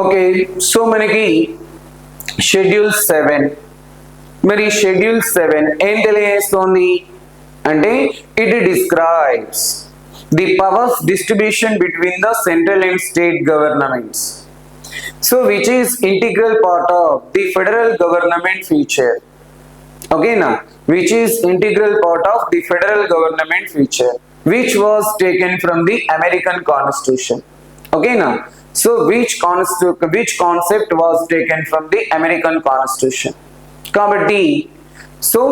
Okay so మనకి schedule seven మరి schedule seven ఏం తెలియజేస్తోంది? అంటే it describes the powers distribution between the central and state governments so which is integral part of the federal government future ఓకేనా which is integral part of the federal government future which was taken from the American constitution ఓకేనా so which consti which concept was taken from the American constitution కాబట్టి so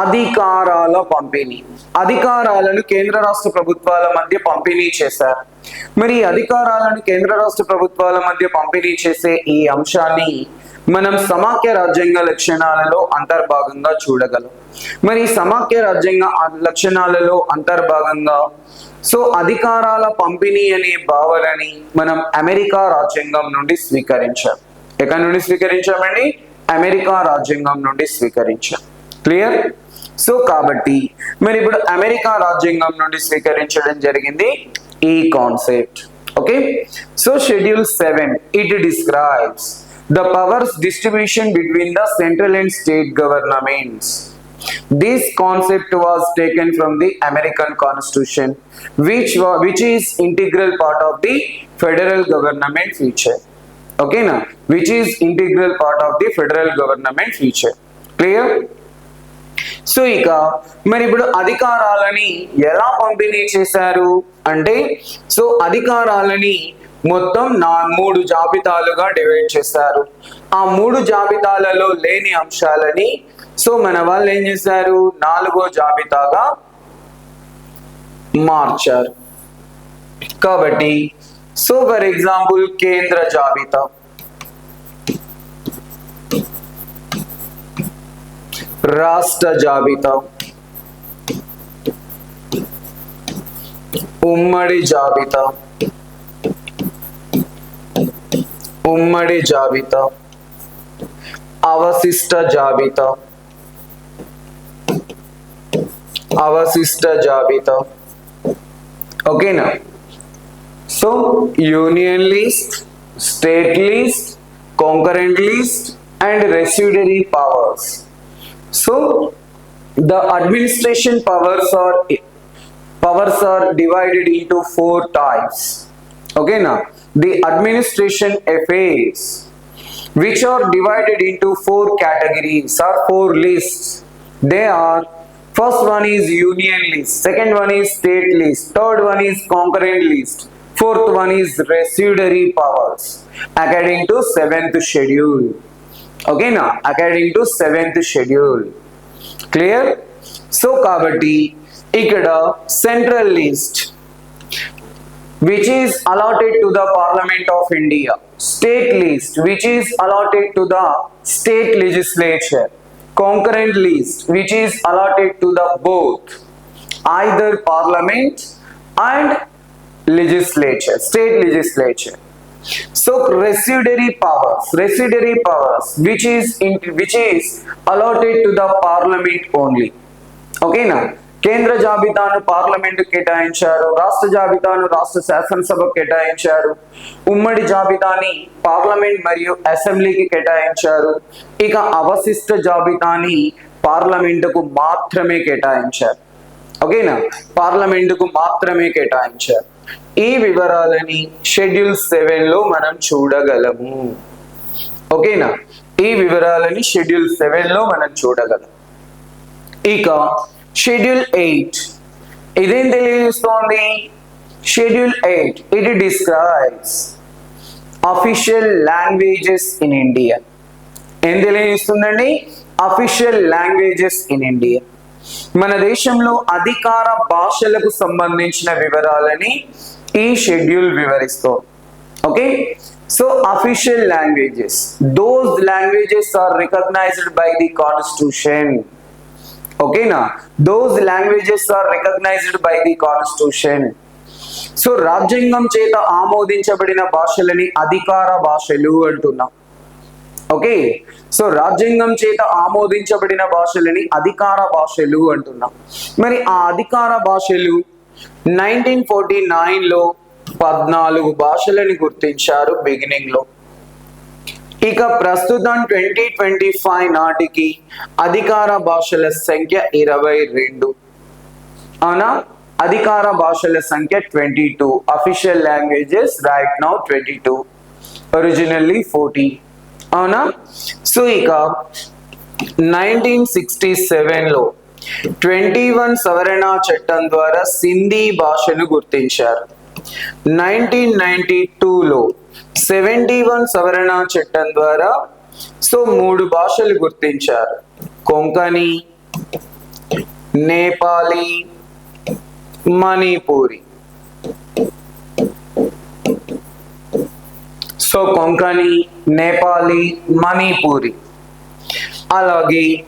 అధికారాల పంపిణీ. అధికారాలను కేంద్ర రాష్ట్ర ప్రభుత్వాల మధ్య పంపిణీ చేశారు. మరి అధికారాలను కేంద్ర రాష్ట్ర ప్రభుత్వాల మధ్య పంపిణీ చేసే ఈ అంశాన్ని మనం సమాఖ్య రాజ్యాంగ లక్షణాలలో అంతర్భాగంగా చూడగలం. మరి సమాఖ్య రాజ్యాంగ లక్షణాలలో అంతర్భాగంగా సో అధికారాల పంపిణీ అనే భావనని మనం అమెరికా రాజ్యాంగం నుండి స్వీకరించాం. ఎక్కడి నుండి స్వీకరించామండి? అమెరికా రాజ్యాంగం నుండి స్వీకరించాం. క్లియర్? సో కాబట్టి మరి ఇప్పుడు అమెరికా రాజ్యాంగం నుండి స్వీకరించడం జరిగింది ఈ concept. Okay? So schedule seven it describes the powers distribution between the central and state governments. This concept was taken from the American constitution which which is integral part of the federal government future ఓకేనా which is integral part of the federal government future clear so ఇక మరి ఇప్పుడు అధికారాలని ఎలా పంపిణీ చేశారు? అంటే so అధికారాలని మొత్తం నా మూడు జాబితాలుగా డివైడ్ చేశారు. ఆ మూడు జాబితాలలో లేని అంశాలని సో మన వాళ్ళు ఏం చేశారు నాలుగో జాబితాగా మార్చారు కాబట్టి సో ఫర్ ఎగ్జాంపుల్ కేంద్ర జాబితా రాష్ట్ర జాబితా ఉమ్మడి జాబితా ఉమ్మడి జాబితా అవశిష్ట జాబితా అవశిష్ట జాబితా ఓకేనా so union list state list concurrent list and residuary powers So the administration powers are powers are divided into four types. Okay now the administration affairs which are divided into four categories or four lists. They are First one is union list, second one is state list, third one is concurrent list, fourth one is residuary powers according to seventh schedule. Okay now according to seventh schedule. Clear? So Kabati Ikada central list which is allotted to the Parliament of India. State list which is allotted to the state legislature concurrent list which is allotted to the both either parliament and legislature, state legislature. So residuary powers, residuary powers, which is in, which is allotted to the parliament only. Okay now. కేంద్ర జాబితాను parliament కేటాయించారు రాష్ట్ర జాబితాను రాష్ట్ర శాసనసభ కేటాయించారు ఉమ్మడి జాబితాని parliament మరియు అసెంబ్లీకి కేటాయించారు. ఇక అవశిష్ట జాబితాని పార్లమెంటుకు మాత్రమే కేటాయించారు. ఓకేనా? పార్లమెంటుకు మాత్రమే కేటాయించారు. ఈ వివరాలని షెడ్యూల్ సెవెన్లో మనం చూడగలము. ఓకేనా? ఈ వివరాలని షెడ్యూల్ సెవెన్లో మనం చూడగలం. ఇక షెడ్యూల్ ఎయిట్ ఇదేం తెలియజేస్తోంది? Schedule eight it describes official languages in India ఏం తెలియజేస్తుందండి? అఫీషియల్ లాంగ్వేజెస్ ఇన్ ఇండియా మన దేశంలో అధికార భాషలకు సంబంధించిన వివరాలని ఈ షెడ్యూల్ వివరిస్తోంది. Okay? So official languages those languages are recognized by the constitution ఓకేనా those languages are recognized by the constitution so రాజ్యాంగం చేత ఆమోదించబడిన భాషలని అధికార భాషలు అంటున్నాం. ఓకే సో రాజ్యాంగం చేత ఆమోదించబడిన భాషలని అధికార భాషలు అంటున్నాం. మరి ఆ అధికార భాషలు నైన్టీన్ ఫోర్టీ నైన్లో పద్నాలుగు భాషలని గుర్తించారు బిగినింగ్లో. ఇక ప్రస్తుతం ట్వంటీ ట్వంటీ ఫైవ్ నాటికి అధికార భాషల సంఖ్య ఇరవై రెండు. అవునా? అధికార భాషల సంఖ్య twenty two. Official languages right now twenty two. Originally forty అవునా? సో ఇక నైన్టీన్ సిక్స్టీ సెవెన్లో ట్వంటీ వన్ సవరణ చట్టం ద్వారా సింధీ భాషను గుర్తించారు. నైన్టీన్ నైన్టీ టూలో సెవెంటీ వన్ సవరణ చట్టం ద్వారా సో మూడు భాషలు గుర్తించారు. కొంకణి నేపాలి మణిపూరి. సో కొంకణి నేపాలి మణిపూరి. అలాగే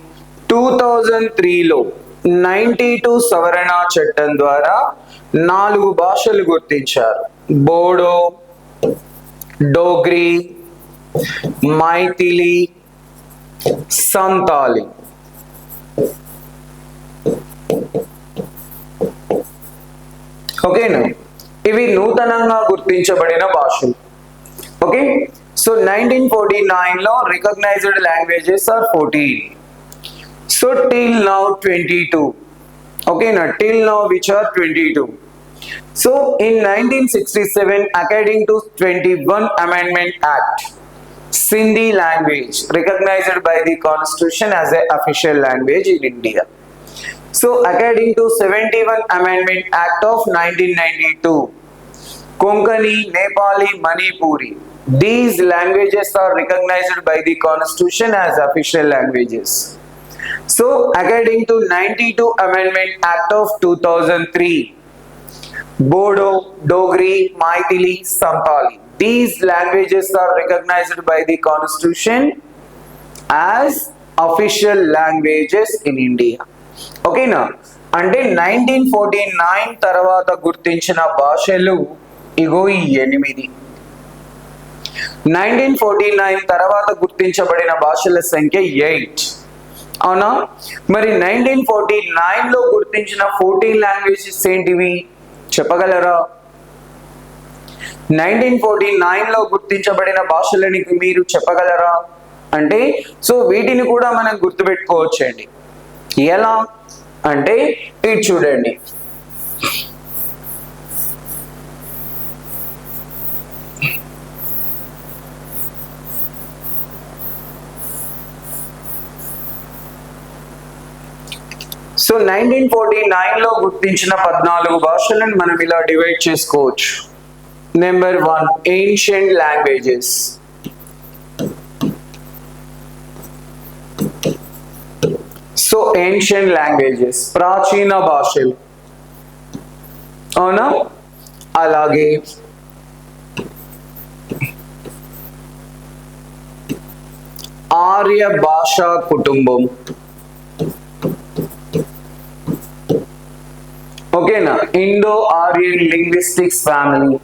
టూ థౌజండ్ త్రీలో నైంటీ టూ సవరణ చట్టం ద్వారా నాలుగు భాషలు గుర్తించారు. బోడో డోగ్రీ మైథిలి సంతాలి. ఓకేనా? ఇవి నూతనంగా గుర్తించబడిన భాషలు. ఓకే? సో నైన్టీన్ ఫోర్టీ నైన్లో recognized languages are fourteen. So till now 22. Okay, now till now which are 22. So in 1967, according to 21 Amendment Act, Sindhi language recognized by the constitution as an official language in India. So according to 71 Amendment Act of 1992, Konkani, Nepali, Manipuri, these languages are recognized by the constitution as official languages. So, according to 92 Amendment Act of 2003, Bodo, Dogri, Maithili, Sampali, these languages are recognized by the Constitution as official languages in India. ఓకేనా అంటే nineteen forty nine తర్వాత గుర్తించిన భాషలు ఇగో ఈ ఎనిమిది nineteen forty nine తర్వాత గుర్తించబడిన భాషల సంఖ్య ఎయిట్ అవునా? మరి నైన్టీన్ ఫోర్టీ నైన్లో గుర్తించిన ఫోర్టీన్ లాంగ్వేజెస్ ఏంటివి? చెప్పగలరా? నైన్టీన్ ఫోర్టీ నైన్లో గుర్తించబడిన భాషలని మీరు చెప్పగలరా? అంటే సో వీటిని కూడా మనం గుర్తుపెట్టుకోవచ్చండి. ఎలా? అంటే ఇది చూడండి. సో నైన్టీన్ ఫోర్టీ నైన్లో గుర్తించిన పద్నాలుగు భాషలను మనం ఇలా డివైడ్ చేసుకోవచ్చు. Number one ancient languages so ancient languages ప్రాచీన భాషలు. అవునా? అలాగే. ఆర్య భాషా కుటుంబం. ఓకేనా Indo Aryan linguistics family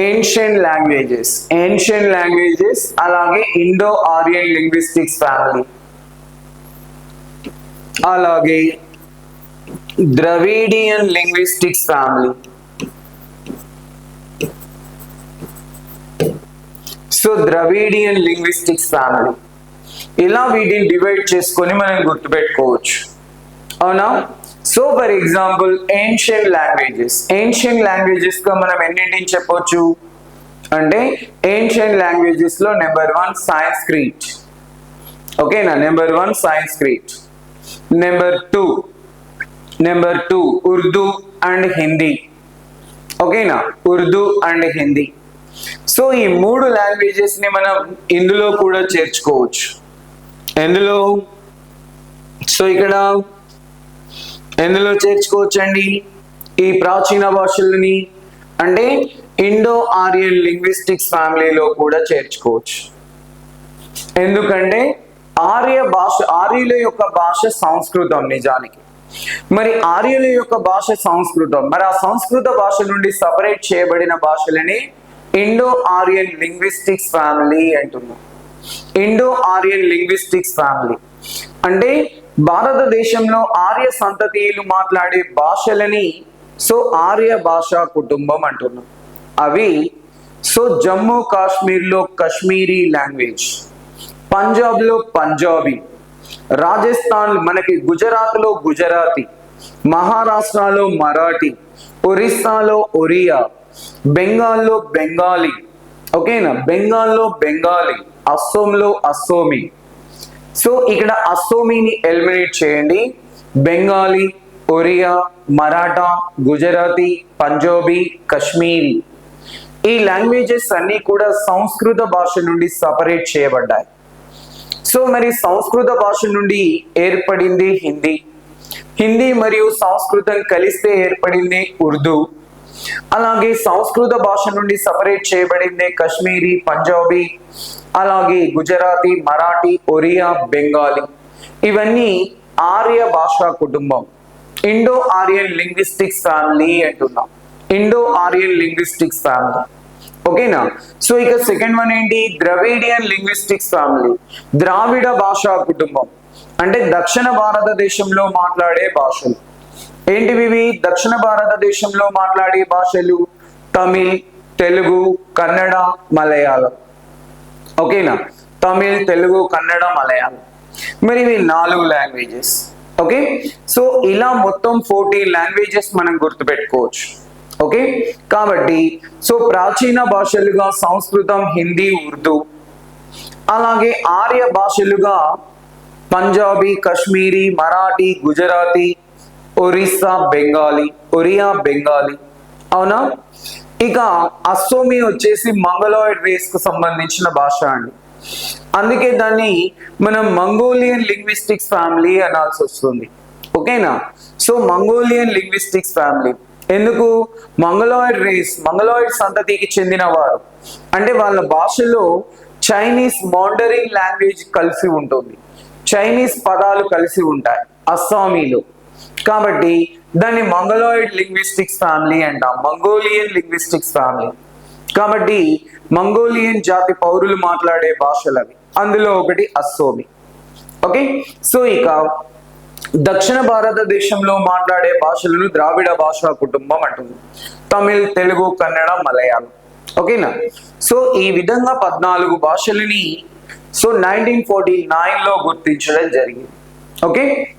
ancient languages ancient languages అలాగే ఇండో ఆర్యన్ లింగ్విస్టిక్స్ ఫ్యామిలీ అలాగే Dravidian linguistics family so Dravidian linguistics family ఇలా వీటిని డివైడ్ చేసుకొని మనం గుర్తుపెట్టుకోవచ్చు. అవునా? So for example ancient languages ancient లాంగ్వేజెస్గా మనం ఎన్నింటిని చెప్పొచ్చు? అంటే ఏన్షియన్ లాంగ్వేజెస్లో నెంబర్ వన్ సాంస్క్రిట్ ఓకేనా? Number one Sanskrit number two number two Urdu and Hindi ఓకేనా? ఉర్దూ అండ్ హిందీ సో ఈ మూడు లాంగ్వేజెస్ని మనం ఇందులో కూడా చేర్చుకోవచ్చు. ఎందులో? సో ఇక్కడ ఎందులో చేర్చుకోవచ్చండి? ఈ ప్రాచీన భాషలని అంటే ఇండో ఆరియన్ లింగ్విస్టిక్స్ ఫ్యామిలీలో కూడా చేర్చుకోవచ్చు. ఎందుకంటే ఆర్య భాష ఆర్యుల యొక్క భాష సంస్కృతం నిజానికి. మరి ఆర్యుల యొక్క భాష సంస్కృతం మరి ఆ సంస్కృత భాష నుండి సపరేట్ చేయబడిన భాషలని ఇండో ఆరియన్ లింగ్విస్టిక్స్ ఫ్యామిలీ అంటున్నాం. Indo Aryan linguistics family. అంటే భారతదేశంలో ఆర్య సంతతియులు మాట్లాడే భాషలని సో ఆర్య భాషా కుటుంబం అంటున్నాం. అవి సో జమ్మూ కాశ్మీర్లో కశ్మీరీ లాంగ్వేజ్ పంజాబ్లో పంజాబీ రాజస్థాన్ మనకి గుజరాత్లో గుజరాతీ మహారాష్ట్రలో మరాఠీ ఒరిస్సాలో ఒరియా బెంగాల్లో బెంగాలీ ఓకేనా? బెంగాల్లో బెంగాలీ అస్సోంలో అస్సోమీ సో ఇక్కడ అస్సోమీని ఎలిమినేట్ చేయండి. బెంగాలీ ఒరియా మరాఠా గుజరాతీ పంజాబీ కశ్మీరీ. ఈ లాంగ్వేజెస్ అన్నీ కూడా సంస్కృత భాష నుండి సపరేట్ చేయబడ్డాయి. సో మరి సంస్కృత భాష నుండి ఏర్పడింది హిందీ. హిందీ మరియు సంస్కృతం కలిస్తే ఏర్పడింది ఉర్దూ. అలాగే సంస్కృత భాష నుండి సపరేట్ చేయబడింది కశ్మీరీ పంజాబీ అలాగే గుజరాతీ మరాఠీ ఒరియా బెంగాలీ. ఇవన్నీ ఆర్య భాషా కుటుంబం. ఇండో ఆర్యన్ లింగ్విస్టిక్స్ ఫ్యామిలీ అంటున్నాం. Indo Aryan linguistics family. ఓకేనా? సో ఇక సెకండ్ వన్ ఏంటి? Dravidian linguistics family. ద్రావిడ భాషా కుటుంబం. అంటే దక్షిణ భారతదేశంలో మాట్లాడే భాషలు. ఏంటివి దక్షిణ భారతదేశంలో మాట్లాడే భాషలు తమిళ్ తెలుగు కన్నడ మలయాళం. ఓకేనా? తమిళ్ తెలుగు కన్నడ మలయాళం. మరి ఇవి నాలుగు లాంగ్వేజెస్. ఓకే? సో ఇలా మొత్తం ఫోర్టీన్ లాంగ్వేజెస్ మనం గుర్తుపెట్టుకోవచ్చు. ఓకే? కాబట్టి సో ప్రాచీన భాషలుగా సంస్కృతం హిందీ ఉర్దూ అలాగే ఆర్య భాషలుగా పంజాబీ కశ్మీరీ మరాఠీ గుజరాతీ ఒరిస్సా బెంగాలీ ఒరియా బెంగాలీ. అవునా? ఇక అస్సోమి వచ్చేసి మంగళాయిడ్ రేస్కు సంబంధించిన భాష అండి. అందుకే దాన్ని మనం మంగోలియన్ లింగ్విస్టిక్స్ ఫ్యామిలీ అనాల్సి వస్తుంది. ఓకేనా? సో మంగోలియన్ లింగ్విస్టిక్స్ ఫ్యామిలీ ఎందుకు? మంగళాయిడ్ రేస్ మంగళాయిడ్ సంతతికి చెందిన వారు అంటే వాళ్ళ భాషలో చైనీస్ మాండరింగ్ లాంగ్వేజ్ కలిసి ఉంటుంది. చైనీస్ పదాలు కలిసి ఉంటాయి అస్సామీలో. కాబట్టి దాన్ని మంగళాయిడ్ లింగ్విస్టిక్స్ ఫ్యామిలీ అంటాం మంగోలియన్ లింగ్విస్టిక్స్ ఫ్యామిలీ. కాబట్టి మంగోలియన్ జాతి పౌరులు మాట్లాడే భాషలు అవి అందులో ఒకటి అస్సోమి. ఓకే? సో ఇక దక్షిణ భారతదేశంలో మాట్లాడే భాషలను ద్రావిడ భాషా కుటుంబం అంటుంది. తమిళ్ తెలుగు కన్నడ మలయాళం. ఓకేనా? సో ఈ విధంగా పద్నాలుగు భాషలని సో నైన్టీన్ ఫార్టీ నైన్లో గుర్తించడం జరిగింది. ఓకే?